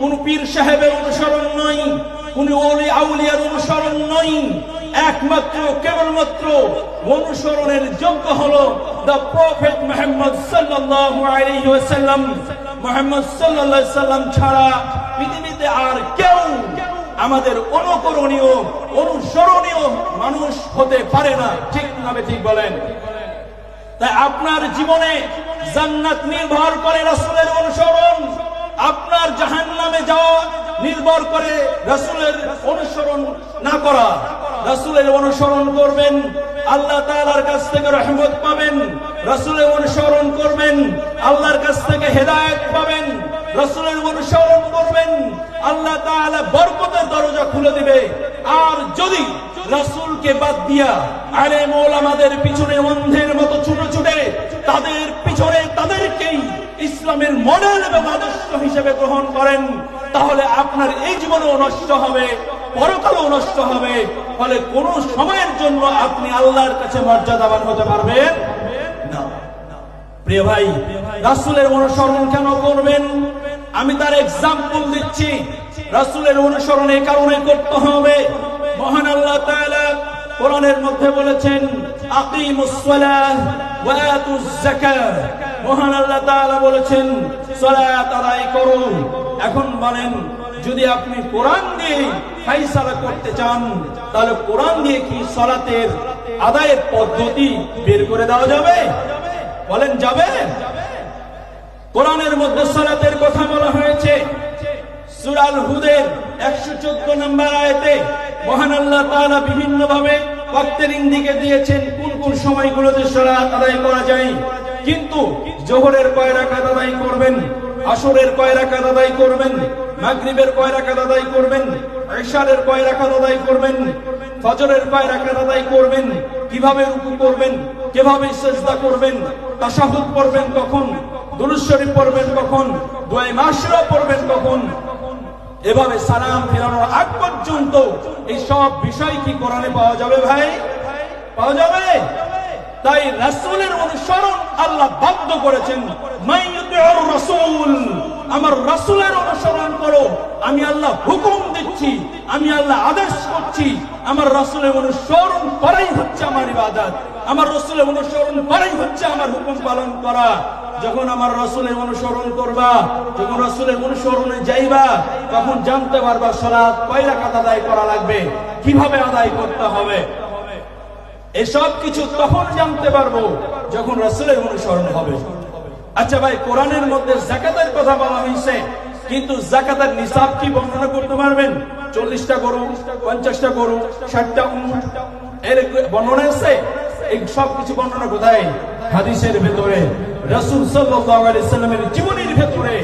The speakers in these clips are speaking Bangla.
কোন পীর সাহেবের অনুসরণ নয় কোন আউলিয়ার অনুসরণ নয় একমাত্র, কেবলমাত্র অনুসরণের যোগ্য হলো দ্য প্রফেট মোহাম্মদ ওয়াসাল্লাম। মোহাম্মদ সাল্লাম ছাড়া পৃথিবীতে আর কেউ আমাদের অনুকরণীয়, অনুসরণীয় মানুষ হতে পারে না। ঠিক না ঠিক বলেন। তাই আপনার জীবনে জান্নাত নির্ভর করে রাসূলের অনুসরণ। আপনার জাহান্নামে যাওয়া নির্ভর করে রাসূলের অনুসরণ না করা। রাসূলের অনুসরণ করবেন, আল্লাহ তাআলার কাছ থেকে রহমত পাবেন, রাসূলের অনুসরণ করবেন, আল্লাহর কাছ থেকে হেদায়েত পাবেন, রাসূলের অনুসরণ করবেন, আল্লাহ তাআলা বরকতের দরজা খুলে দিবে। আর যদি রাসূলকে বাদ দিয়া আলেম আমাদের পিছনে অন্ধের মতো ছুটে ছুটে তাদের পিছনে তাদেরকেই ইসলামের মডেল এবং আদর্শ হিসেবে গ্রহণ করেন, তাহলে আপনার এই জীবনও নষ্ট হবে, পরকালও নষ্ট হবে। ফলে কোন সময়ের জন্য আপনি আল্লাহর কাছে মর্যাদাবান হতে পারবেন প্রিয় ভাই, রাসূলের অনুসরণ কেন করবেন? আমি তার এক্সাম্পল দিচ্ছি। রাসূলের অনুসরণ এই কারণে করতে হবে। মহান আল্লাহ তাআলা কোরআনের মধ্যে বলেছেন, আকিমুস সালাহ ওয়া আতুজ যাকাত মহান আল্লাহ তাআলা বলেছেন, সালাত আদায় করুন। এখন বলেন, যদি আপনি কোরআন দিয়ে ফাইসালা করতে চান, তাহলে কোরআন দিয়ে কি সালাতের আদায়ের পদ্ধতি বের করে দেওয়া যাবে? বলেন, যাবে। কোরআনের মধ্যে সালাতের কথা বলা হয়েছে। সুরাল হুদের একশো চোদ্দ নম্বর আয়তে মহান আল্লাহ তাআলা বিভিন্ন ভাবে ভক্তের ইন্দিকে দিয়েছেন, কোন কোন সময়গুলোতে সালাত আদায় করা যায়। কিন্তু জোহরের কয় রাকাত আদায় করবেন, আসরের কয় রাকাত আদায় করবেন, মাগরিবের কয় রাকাত আদায় করবেন, ঈশারের কয় রাকাত আদায় করবেন, ফজরের কয় রাকাত আদায় করবেন, কীভাবে রুকু করবেন, কীভাবে সেজদা করবেন, তাশাহুদ পড়বেন কখন, দুরূদ শরীফ পড়বেন কখন, দোয়া মাসরা পড়বেন কখন? এভাবে সালাম ফেরানোর আগ পর্যন্ত এই সব বিষয় কি কোরআনে পাওয়া যাবে ভাই? পাওয়া যাবে? তাই রাসূলের অনুসরণ আল্লাহ বাধ্য করেছেন। আমার রাসূলের অনুসরণ করো। আমি আল্লাহ হুকুম দিচ্ছি, আমি আল্লাহ আদেশ করছি, আমার রাসূলের অনুসরণ করাই হচ্ছে আমার ইবাদত। আমার রাসূলের অনুসরণ করাই হচ্ছে আমার হুকুম পালন করা। যখন আমার রসুলের অনুসরণ করবা, যখন রসুলের অনুসরণে যাইবা, তখন জানতে পারবা সলাৎ কয়লা রাকাত আদায় করা লাগবে, কীভাবে আদায় করতে হবে। এসব কিছু তখন জানতে পারব যখন রসুলের অনুসরণ হবে। আচ্ছা ভাই, কোরআনের মধ্যে জাকাতের কথা বলা হয়েছে, কিন্তু জাকাতের নিসাব কি বর্ণনা করতে পারবেন? চল্লিশটা গরু, পঞ্চাশটা গরু, ষাটটা এর বর্ণনা আছে? এই সব কিছু বর্ণনা কোথায়? হাদিসের ভেতরে। রাসূল সাল্লামের জীবনের ভেতরে।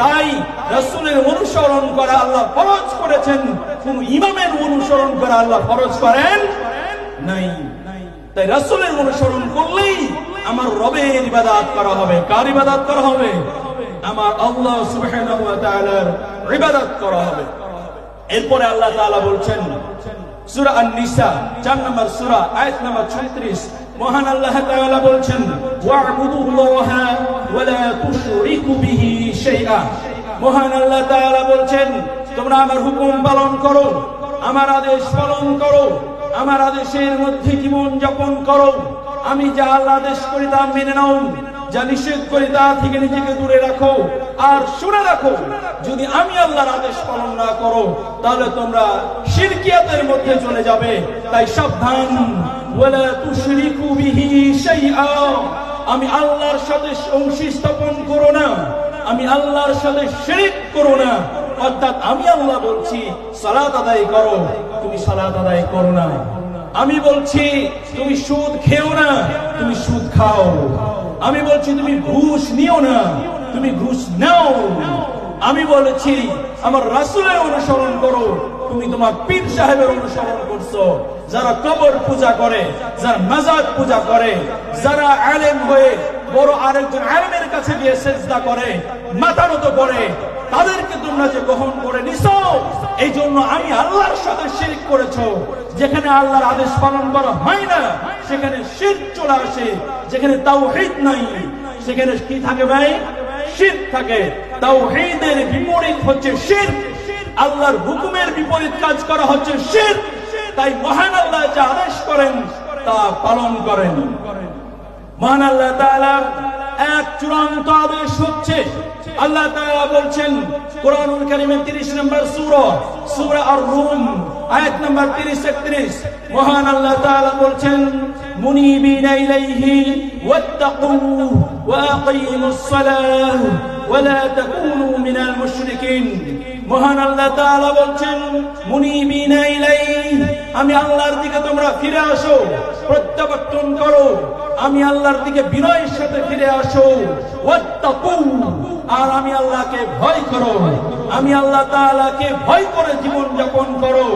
তাই রাসূলের অনুসরণ করা আল্লাহ ফরজ করেছেন। কোন ইমামের অনুসরণ করা আল্লাহ ফরজ করেন নাই। তাই রাসূলের অনুসরণ করলেই আমার রবের ইবাদত করা হবে। কার ইবাদত করা হবে? আমার আল্লাহ সুবহানাহু করা হবে। এরপরে আল্লাহ তাআলা বলছেন, সূরা আন-নিসা 4 নম্বর আয়াত নম্বর 36 মহান আল্লাহ তাআলা বলছেন ওয়া লা তুশরিকু বিহি শাইআ। মহান আল্লাহ তাআলা বলছেন, তোমরা আমার হুকুম পালন করো, আমার আদেশ পালন করো আমার আদেশের মধ্যে জীবন যাপন করো। আমি যা আল্লাহ আদেশ করি তা মেনে নাও। যা নিষেধ করি তা থেকে নিজেকে দূরে রাখো। আর শুনে রাখো, যদি আমি আল্লাহর আদেশ পালন না করো, তাহলে তোমরা শিরকিয়াতের মধ্যে চলে যাবে। তাই সাবধান। আমি আল্লাহর সাথে অংশী স্থাপন করো না। আমি আল্লাহর সাথে শিরিক করো না। অর্থাৎ আমি আল্লাহ বলছি, সালাত আদায় করো। তুমি সালাত আদায় করো না। আমি বলছি, তুমি সুদ খেও না, তুমি সুদ খাও। আমি বলছি, তুমি ঘুষ নিও না, তুমি ঘুষ নাও। আমি বলেছি, আমার রাসূলের অনুসরণ করো। তুমি তোমার পীর সাহেবের অনুসরণ করছ। যারা কবর পূজা করে, যারা মাজার পূজা করে, যারা আলেম হয়ে বড় আরেকজন আলেমের কাছে গিয়ে সেজদা করে, মাথা নত করে তাদেরকে তোমরা যে গ্রহণ করে নিছো এই জন্য আমি আল্লাহর সাথে শিরক করেছ। যেখানে আল্লাহর আদেশ পালন করা হয় না, সেখানে শিরক চলে আসে। যেখানে তাও তাওহীদ নাই, সেখানে কি থাকে ভাই? শির থাকে। তাওহীদের বিপরীত হচ্ছে শির আল্লাহর হুকুমের বিপরীত কাজ করা হচ্ছে শির তাই মহান আল্লাহ যা আদেশ করেন, তা পালন করেন। মহান আল্লাহ তাআলার এক চূড়ান্ত আদেশ হচ্ছে। আল্লাহ তাআলা বলছেন, কোরআনুল কারীমের 30 নম্বর সূরা সূরা আর-রুম, আয়াত নম্বর 30 31 মহান আল্লাহ তাআলা বলছেন, মুনিবিনা ইলাইহি ওয়াত্তাকু ওয়া আকিমুস সালাহ ওয়া লা তাকুনু মিনাল মুশরিকিন। মহান আল্লাহ তাআলা বলছেন, মুনিবিনা ইলাইহি আমি আল্লাহর দিকে তোমরা ফিরে আসো, প্রত্যাবর্তন করো। আমি আল্লাহর দিকে বিনয়ের সাথে ফিরে আসো ওয়াত্তাকু আর আমি আল্লাহকে ভয় করো। আমি আল্লাহ তাআলাকে ভয় করে জীবন যাপন করো।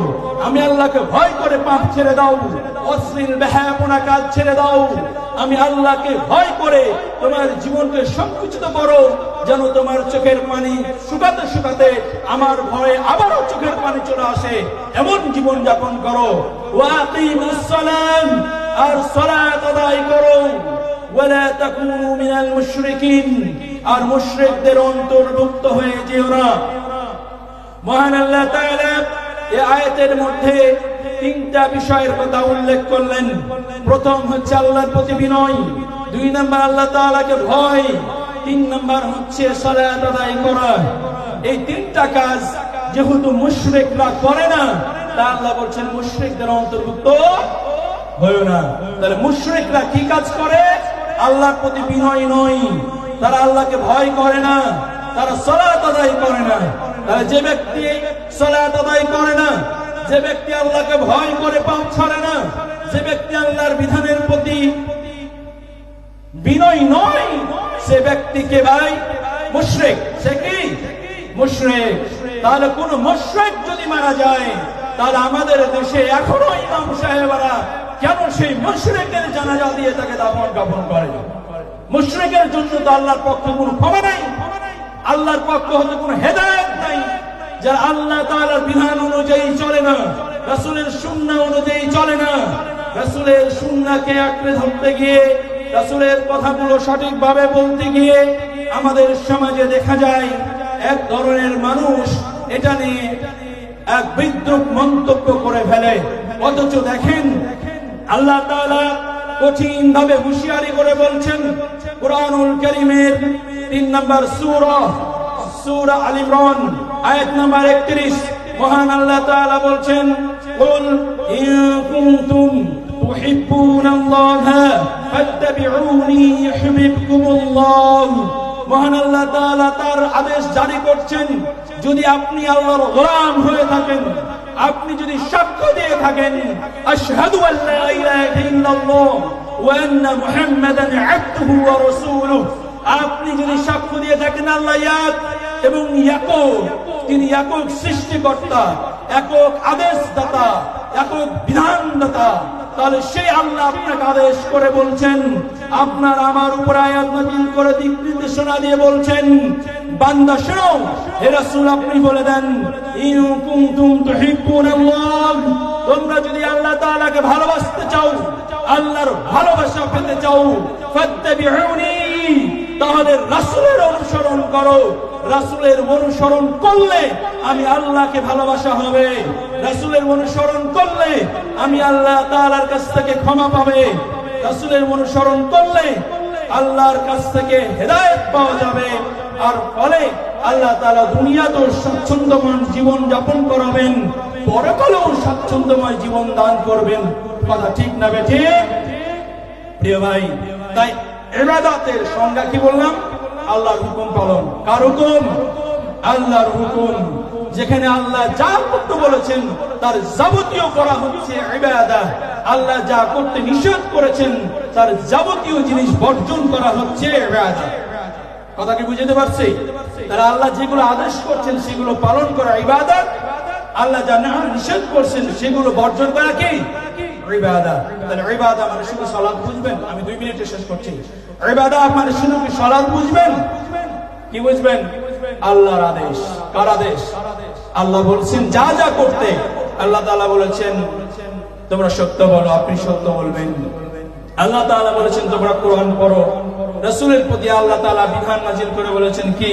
আমি আল্লাহকে ভয় করে পাপ ছেড়ে দাও। অশ্লীল বেহায়াপনা কাজ ছেড়ে দাও। আমি আল্লাহকে ভয় করে তোমার জীবনকে সংকুচিত করো, যেন তোমার চোখের পানি শুকাতে শুকাতে আমার ভয়ে আবারও চোখের পানি চলে আসে। এমন জীবন যাপন করো। আর সালাত আদায় করো। আর মুশরিকদের অন্তর্ভুক্ত হয়ে যেও না। মহান আল্লাহ আয়াতের মধ্যে তিনটা বিষয়ের কথা উল্লেখ করলেন। প্রথম হচ্ছে আল্লাহর প্রতি বিনয়, দুই নম্বর আল্লাহ তাআলাকে ভয়, তিন নম্বর হচ্ছে সালাত আদায় করা। এই তিনটা কাজ যেহেতু মুশরিকরা করে না, তা আল্লাহ বলছেন মুশরিকদের অন্তর্ভুক্ত হয়েও না। তাহলে মুশরিকরা কি কাজ করে? আল্লাহর প্রতি বিনয় নয়। তারা আল্লাহকে ভয় করে না। তারা সলাত আদায় করে না। যে ব্যক্তি সলাত আদায় করে না, যে ব্যক্তি আল্লাহকে ভয় করে পাপ ছাড়ে না, যে ব্যক্তি আল্লাহর বিধানের প্রতি বিনয় নয়, সে ব্যক্তিকে ভাই? মুশরিক। সে কি? মুশরিক। তাহলে কোন মুশরিক যদি মারা যায়, তাহলে আমাদের দেশে এখনও ইমাম সাহেবরা কেন সেই মুশরিকের জানাজা দিয়ে তাকে দাফন কাফন করে মুশরিকের জন্য তো আল্লাহর পক্ষ কোনো ক্ষমা নাই। আল্লাহর পক্ষ হতে কোনো হেদায়ত নাই, যারা আল্লাহ তাআলার বিধান অনুযায়ী চলে না, রাসূলের সুন্নাহ অনুযায়ী চলে না। রাসূলের সুন্নাহকে আঁকড়ে ধরতে গিয়ে, রাসূলের কথাগুলো সঠিকভাবে বলতে গিয়ে আমাদের সমাজে দেখা যায়, এক ধরনের মানুষ এটা নিয়ে এক বিদ্রুপ মন্তব্য করে ফেলে। অথচ দেখেন, আল্লাহ তাআলা কঠিন ভাবে হুঁশিয়ারি করে বলছেন, কোরআনুল কারীমের তিন নম্বর সূরা সূরা আল ইমরান, আয়াত নাম্বার 31 মহান আল্লাহ তাআলা বলছেন, কুল ইন কুনতুম তুহিব্বুনাল্লাহ ফাত্তাবিউনি ইউহিব্বুকুমুল্লাহ। মহান আল্লাহ তাআলা তার আদেশ জারি করছেন, যদি আপনি আল্লাহর গোলাম হয়ে থাকেন, আপনি যদি সাক্ষ্য দিয়ে থাকেন, আশহাদু আল্লা ইলাহা ইল্লাল্লাহ ওয়া আন্না মুহাম্মাদান আবদুহু ওয়া রাসূলুহু। আপনি যদি সাক্ষ্য দিয়ে থাকেন আল্লাহ এবং তিনি একক সৃষ্টিকর্তা, একক আদেশদাতা, একক বিধানদাতা, তাহলে সেই আল্লাহ আপনাকে আদেশ করে বলছেন, আপনার আমার উপর আয়াত নাযিল করে দিক নির্দেশনা দিয়ে বলছেন, বান্দা শোনো, হে রাসূল আপনি বলে দেন তোমরা যদি আল্লাহ তাআলাকে ভালোবাসতে চাও, আল্লাহর ভালোবাসা পেতে চাও, ফাত্তাবিউনি তাহলে রাসূলের অনুসরণ করো। রাসূলের অনুসরণ করলে আমি আল্লাহকে ভালোবাসা হবে। রাসূলের অনুসরণ করলে আমি আল্লাহ তাআলার কাছ থেকে ক্ষমা পাবে। রাসূলের অনুসরণ করলে আল্লাহর কাছ থেকে হেদায়েত পাওয়া যাবে। আর ফলে আল্লাহ তাআলা দুনিয়াতেও স্বাচ্ছন্দ্যময় জীবন যাপন করাবেন। পরকালেও স্বাচ্ছন্দ্যময় জীবন দান করবেন। কথা ঠিক না বেঠে প্রিয় ভাই, তাই এবাদাতের সংজ্ঞা কি বললাম? আল্লাহর হুকুম পালন। কার হুকুম? আল্লাহর হুকুম। যেখানে আল্লাহ যা করতে বলেছেন, তার যাবতীয় করা হচ্ছে আল্লাহ যা করতে নিষেধ করেছেন, তার যাবতীয় জিনিস বর্জন করা হচ্ছে কথা কি বুঝতে পারছি? তারা আল্লাহ যেগুলো আদেশ করছেন, সেগুলো পালন করা ইবাদত আল্লাহ যা নিষেধ করছেন, সেগুলো বর্জন করা কি? মানে মানে কার আল্লাহ বলছেন, যা যা করতে। আল্লাহ বলেছেন, তোমরা সত্য বলো, আপনি সত্য বলবেন। আল্লাহ বলেছেন, তোমরা কোরআন পড়ো। রসুলের প্রতি আল্লাহ বিধান নাজিল করে বলেছেন কি?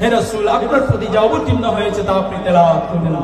হে রসুল, আপনার প্রতি যা অবতীর্ণ হয়েছে, তা আপনি তেলাওয়াত করুন